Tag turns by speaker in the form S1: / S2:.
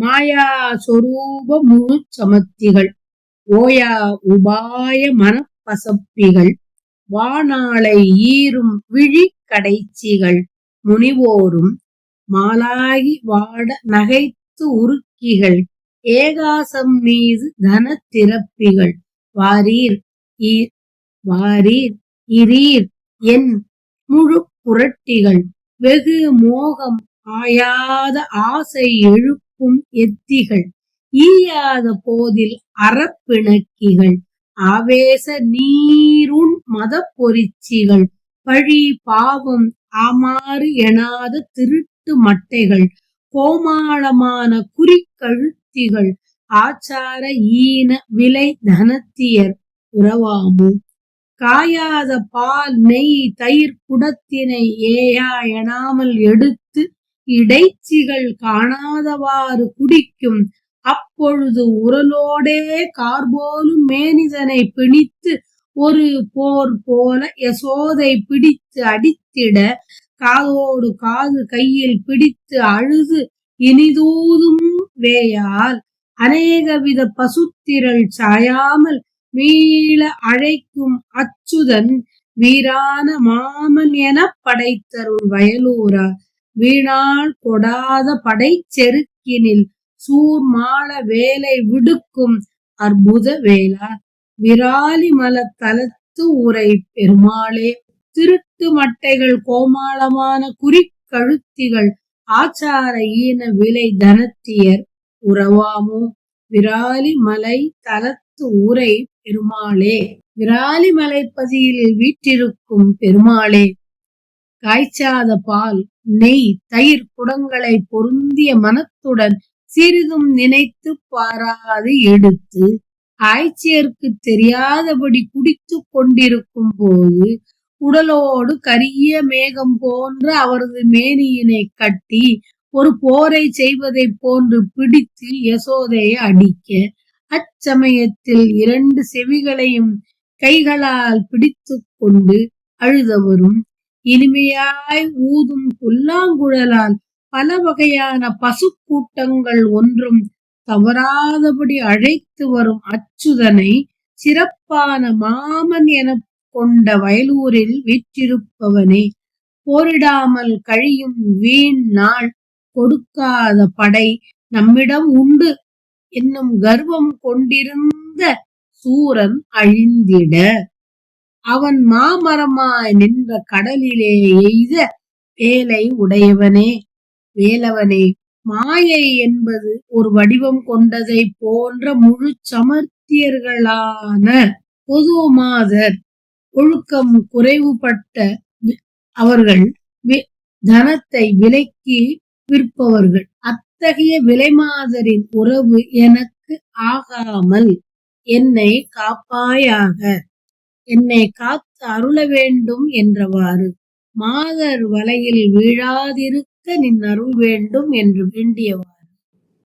S1: மாயா சொரூப முழு சமத்திகள் ஓயா உபாய மனப்பசப்பிகள் வானாளை ஈரும் விழி கடைச்சிகள் முனிவோரும் மாலாகி வாட நகைத்து உருக்கிகள் ஏகாசம் மீது தன திறப்பிகள் வாரீர் ஈர் வாரீர் இரீர் என் முழு புரட்டிகள் வெகு மோகம் ஆயாத ஆசை எழுப்பும் எத்திகள். ஈயாத போதில் அறப்பிணக்கிகள். ஆவேச நீருண் மத பொறிச்சிகள் பழி பாவம் ஆமாறு எனாத திருட்டு மட்டைகள். கோமாளமான குறிக்கழுத்திகள். ஆச்சார ஈன விலை தனத்தியர் உறவாமோ. காயாத பால் நெய் தயிர் குடத்தினை ஏயா எனாமல் எடுத்து இடைச்சிகள் காணாதவாறு குடிக்கும். அப்பொழுது உரலோடே கார்போலும் மேனிதனை பிணித்து ஒரு போர் போல யசோதை பிடித்து அடித்திட காதோடு காது கையில் பிடித்து அழுது இனிதூதும் வேயால். அநேகவித பசுத்திரள் சாயாமல் மீள அழைக்கும் அச்சுதன் வீரான மாமன் எனப் படைத்தருள் வயலூரா. வீணால் கொடாத படைச்செருக்கினில் சூர்மாள வேலை விடுக்கும் அற்புத வேளா. விராலி தலத்து உரை பெருமாளே திருட்டு மட்டைகள் கோமாளமான குறிக்கழுத்திகள் ஆச்சார ஈன விலை தனத்தியர் உறவாமோ? விராலி மலை தலத்து உரை பெருமாளே. விராலி மலைப்பதியில் வீற்றிருக்கும் பெருமாளே காய்ச்சாத பால் நெய் தயிர் குடங்களை பொருந்திய மனத்துடன் சிறிதும் நினைத்து பாராது எடுத்து ஆய்ச்சியர்க்கு தெரியாதபடி குடித்துக் கொண்டிருக்கும் போது உடலோடு கரிய மேகம் போன்ற அவரது மேனியினை கட்டி ஒரு போரை செய்வதைப் போன்று பிடித்து யசோதையை அடிக்க அச்சமயத்தில் இரண்டு செவிகளையும் கைகளால் பிடித்துக் கொண்டு அழுதவரும் இனிமையாய் ஊதும் புல்லாங்குழலால் பல வகையான பசுக்கூட்டங்கள் ஒன்றும் தவறாதபடி அழைத்து வரும் அச்சுதனை சிறப்பான மாமன் என கொண்ட வயலூரில் வீற்றிருப்பவனே போரிடாமல் கழியும் வீண் நாள் கொடுக்காத படை நம்மிடம் உண்டு என்னும் கர்வம் கொண்டிருந்த சூரன் அழிந்திட. அவன் மாமரமாய் நின்ற கடலிலே எய்த வேலை உடையவனே. வேலவனே மாயை என்பது ஒரு வடிவம் கொண்டதை போன்ற முழு சமர்த்தியர்களான பொதுமாதர் ஒழுக்கம் குறைவுபட்ட வி- அவர்கள் வி- தனத்தை விலைக்கு விற்பவர்கள். அத்தகைய விலைமாதரின் உறவு எனக்கு ஆகாமல் என்னை காப்பாயாக என்னை காத்து அருள வேண்டும் என்றவாறு. மாதர் வலையில் வீழாதிருக்க நின் அருள் வேண்டும் என்று வேண்டியவாறு.